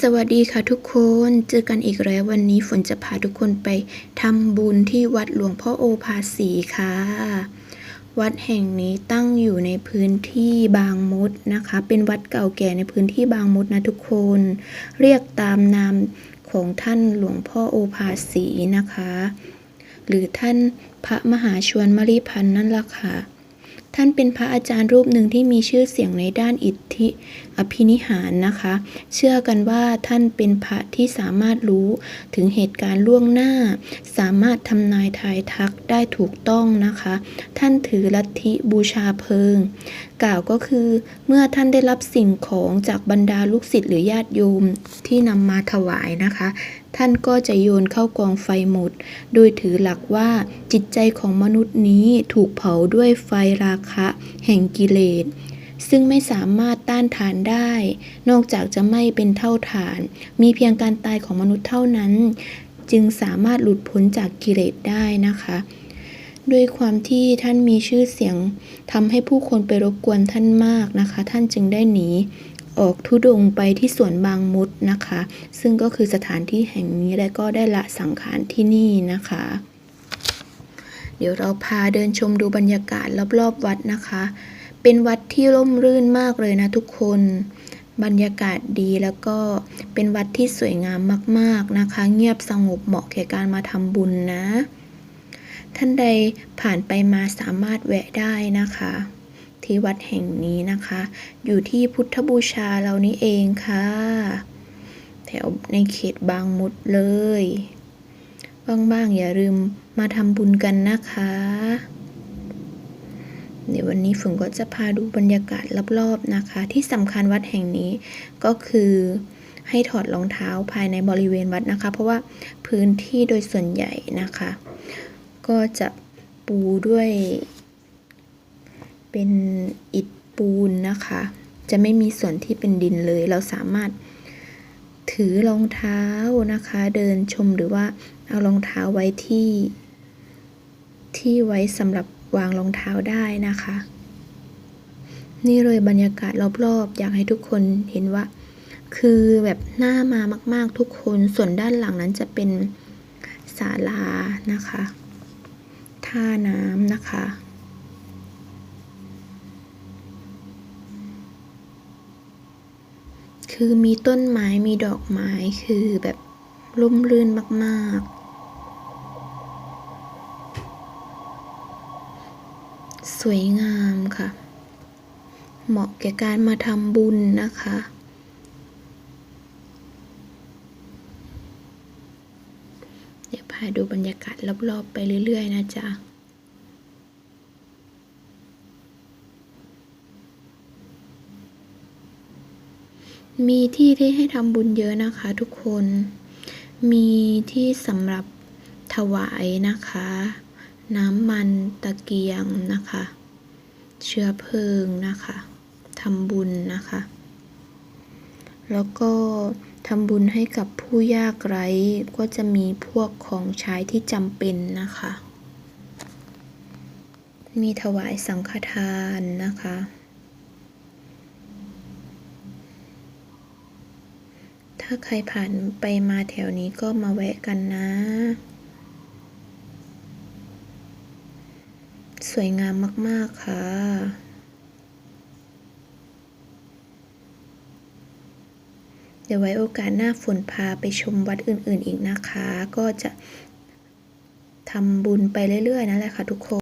สวัสดีค่ะทุกคน เจอกันอีกแล้ววันนี้ฝนจะพาทุกคนไปทำบุญที่วัดหลวงพ่อโอภาสีค่ะ วัดแห่งนี้ตั้งอยู่ในพื้นที่บางมดนะคะ เป็นวัดเก่าแก่ในพื้นที่บางมดนะทุกคน เรียกตามนามของท่านหลวงพ่อโอภาสีนะคะ หรือท่านพระมหาชวนมริพันธ์นั่นล่ะค่ะท่านเป็นพระอาจารย์รูปหนึ่งที่มีชื่อเสียงในด้านอิทธิอภินิหารนะคะ เชื่อกันว่าท่านเป็นพระที่สามารถรู้ถึงเหตุการณ์ล่วงหน้า สามารถทำนายทายทักได้ถูกต้องนะคะ ท่านถือลัทธิบูชาเพลิง กล่าวก็คือเมื่อท่านได้รับสิ่งของจากบรรดาลูกศิษย์หรือญาติโยมที่นำมาถวายนะคะ ท่านก็จะโยนเข้ากองไฟหมด โดยถือหลักว่าจิตใจของมนุษย์นี้ถูกเผาด้วยไฟราคะ แห่งกิเลส ซึ่งไม่สามารถต้านทานได้ นอกจากจะไม่เป็นเท่าฐาน มีเพียงการตายของมนุษย์เท่านั้น จึงสามารถหลุดพ้นจากกิเลสได้นะคะด้วยความที่ท่านมีชื่อเสียงทำให้ผู้คนไปรบกวนท่านมากนะคะ ท่านจึงได้หนี ออกทุดงไปที่สวนบางมุดนะคะ ซึ่งก็คือสถานที่แห่งนี้และก็ได้ละสังขารที่นี่นะคะ เดี๋ยวเราพาเดินชมดูบรรยากาศรอบๆวัดนะคะ เป็นวัดที่ร่มรื่นมากเลยนะทุกคน บรรยากาศดีแล้วก็เป็นวัดที่สวยงามมากๆนะคะ เงียบสงบเหมาะแก่การมาทำบุญนะ ท่านใดผ่านไปมาสามารถแวะได้นะคะ ที่วัดแห่งนี้นะคะ อยู่ที่พุทธบูชาเรานี่เองค่ะ แถวในเขตบางมดเลยบ้างๆอย่าลืมมาทำบุญกันนะคะ เดี๋ยววันนี้ฝนก็จะพาดูบรรยากาศรอบๆนะคะ ที่สำคัญวัดแห่งนี้ก็คือให้ถอดรองเท้าภายในบริเวณวัดนะคะ เพราะว่าพื้นที่โดยส่วนใหญ่นะคะ ก็จะปูด้วย เป็นอิฐปูนนะคะ จะไม่มีส่วนที่เป็นดินเลย เราสามารถถือรองเท้านะคะ เดินชมหรือว่าเอารองเท้าไว้ที่ที่ไว้สำหรับ วางรองเท้าได้นะคะ นี่เลยบรรยากาศรอบๆ อยากให้ทุกคนเห็นว่า คือแบบน่ามามาก ๆ ทุกคนส่วนด้านหลังนั้นจะเป็นศาลานะคะท่าน้ำนะคะคือมีต้นไม้มีดอกไม้คือแบบร่มรื่นมาก ๆ สวยงามค่ะ เหมาะแก่การมาทำบุญนะคะ เดี๋ยวพาดูบรรยากาศรอบๆไปเรื่อยๆ นะจ๊ะมีที่ที่ให้ทำบุญเยอะนะคะทุกคน มีที่สำหรับถวายนะคะ น้ำมันตะเกียงนะคะ เชื้อเพลิงนะคะทำบุญนะคะ แล้วก็ทำบุญให้กับผู้ยากไร้ก็จะมีพวกของใช้ที่จำเป็นนะคะ มีถวายสังฆทานนะคะ ถ้าใครผ่านไปมาแถวนี้ก็มาแวะกันนะ สวยงามมาก ๆ ค่ะ เดี๋ยวไว้โอกาสหน้าฝนพาไปชมวัดอื่น ๆ อีกนะคะ ก็จะทำบุญไปเรื่อย ๆ นั่นแหละค่ะทุกคน